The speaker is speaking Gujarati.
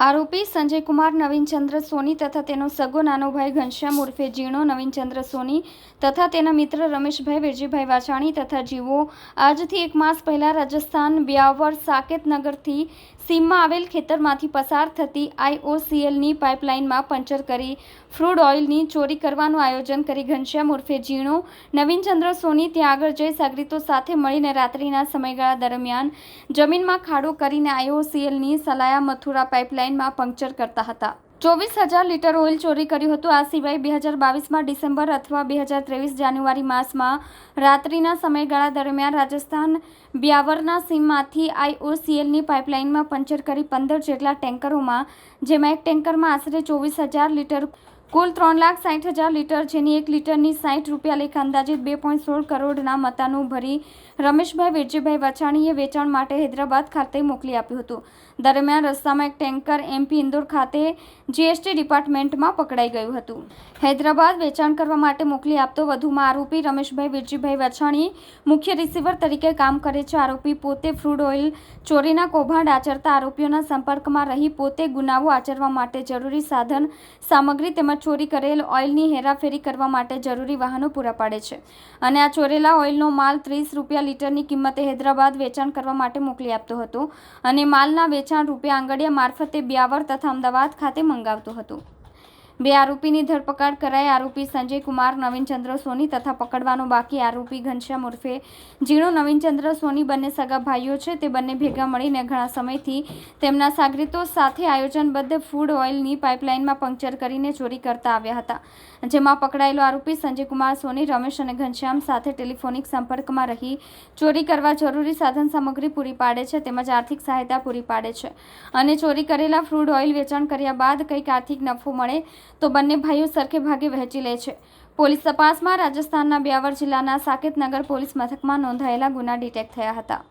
આરોપી સંજયકુમાર નવીનચંદ્ર સોની તથા તેનો સગો નાનો ભાઈ ઘનશ્યામ ઉર્ફે જીણો નવીનચંદ્ર સોની તથા તેના મિત્ર રમેશભાઈ વિરજીભાઈ વાછાણી તથા જીવો આજથી એક માસ પહેલા રાજસ્થાન બ્યાવર સાકેત નગરથી સીમમાં આવેલ ખેતરમાંથી પસાર થતી આઈઓસીએલની પાઇપલાઇનમાં પંચર કરી ફ્રૂડ ઓઇલની ચોરી કરવાનું આયોજન કરી ઘનશ્યામ ઉર્ફે જીણો નવીનચંદ્ર સોની ત્યાં આગળ જઈ સાગરીતો સાથે મળીને રાત્રિના સમયગાળા દરમિયાન જમીનમાં ખાડો કરીને આઈઓસીએલની સલાયા મથુરા પાઇપલાઇનમાં પંક્ચર કરતા હતા. ચોવીસ હજાર લીટર ઓઇલ ચોરી કર્યું હતું. આ સિવાય બે હજાર બાવીસમાં ડિસેમ્બર અથવા બે હજાર ત્રેવીસ જાન્યુઆરી માસમાં રાત્રિના સમયગાળા દરમિયાન રાજસ્થાન બ્યાવરના સીમમાંથી આઈઓસીએલની પાઇપલાઇનમાં પંચર કરી પંદર જેટલા ટેન્કરોમાં, જેમાં એક ટેન્કરમાં આશરે ચોવીસ હજાર લીટર કુલ ત્રણ લાખ સાઠ હજાર લીટર, જેની એક લીટરની સાઠ રૂપિયા લેખ અંદાજિત બે પોઈન્ટ સોળ કરોડના મતાનું ભરી રમેશભાઈ વિરજીભાઈ વછાણીએ વેચાણ માટે હૈદરાબાદ ખાતે મોકલી આપ્યું હતું. દરમિયાન રસ્તામાં એક ટેન્કર એમપી ઇન્દોર ખાતે જીએસટી ડિપાર્ટમેન્ટમાં પકડાઈ ગયું હતું. હૈદરાબાદ વેચાણ કરવા માટે મોકલી આપતો વધુમાં આરોપી રમેશભાઈ વિરજીભાઈ વછાણી મુખ્ય રિસીવર તરીકે કામ કરે છે. આરોપી પોતે ફ્રૂડ ઓઇલ ચોરીના કૌભાંડ આચરતા આરોપીઓના સંપર્કમાં રહી પોતે ગુનાઓ આચરવા માટે જરૂરી સાધન સામગ્રી તેમજ ચોરી કરેલ ઓઇલની હેરાફેરી કરવા માટે જરૂરી વાહનો પૂરા પાડે છે અને આ ચોરેલા ઓઇલનો માલ ત્રીસ રૂપિયા લીટરની કિંમતે હૈદરાબાદ વેચાણ કરવા માટે મોકલી આપતો હતો અને માલના વેચાણ રૂપે આંગડિયા મારફતે બ્યાવર તથા અમદાવાદ ખાતે મંગાવતો હતો. બે આરોપીની ધરપકડ કરાઈ. આરોપી સંજય કુમાર નવીનચંદ્ર સોની તથા પકડવાનો બાકી આરોપી ઘનશ્યામ ઉર્ફે. ઝીણો નવીનચંદ્ર સોની બંને સગા ભાઈઓ છે, તે બંને ભેગા મળીને ઘણા સમયથી તેમના સાગરીતો સાથે આયોજનબદ્ધ ફૂડ ઓઇલની પાઇપલાઇનમાં પંક્ચર કરીને ચોરી કરતા આવ્યા હતા. જેમાં પકડાયેલો આરોપી સંજય કુમાર સોની, રમેશ અને ઘનશ્યામ સાથે ટેલિફોનિક સંપર્કમાં રહી ચોરી કરવા જરૂરી સાધન સામગ્રી પૂરી પાડે છે, તેમજ આર્થિક સહાયતા પૂરી પાડે છે. અને ચોરી કરેલા ફ્રૂડ ઓઇલ વેચાણ કર્યા બાદ કંઈક આર્થિક નફો મળે તો બંને ભાઈઓ સરખે ભાગે વહેંચી લે છે. પોલીસ તપાસમાં રાજસ્થાનના બ્યાવર જિલ્લાના સાકેતનગર પોલીસ મથકમાં નોંધાયેલા ગુના ડિટેક્ટ થયા હતા.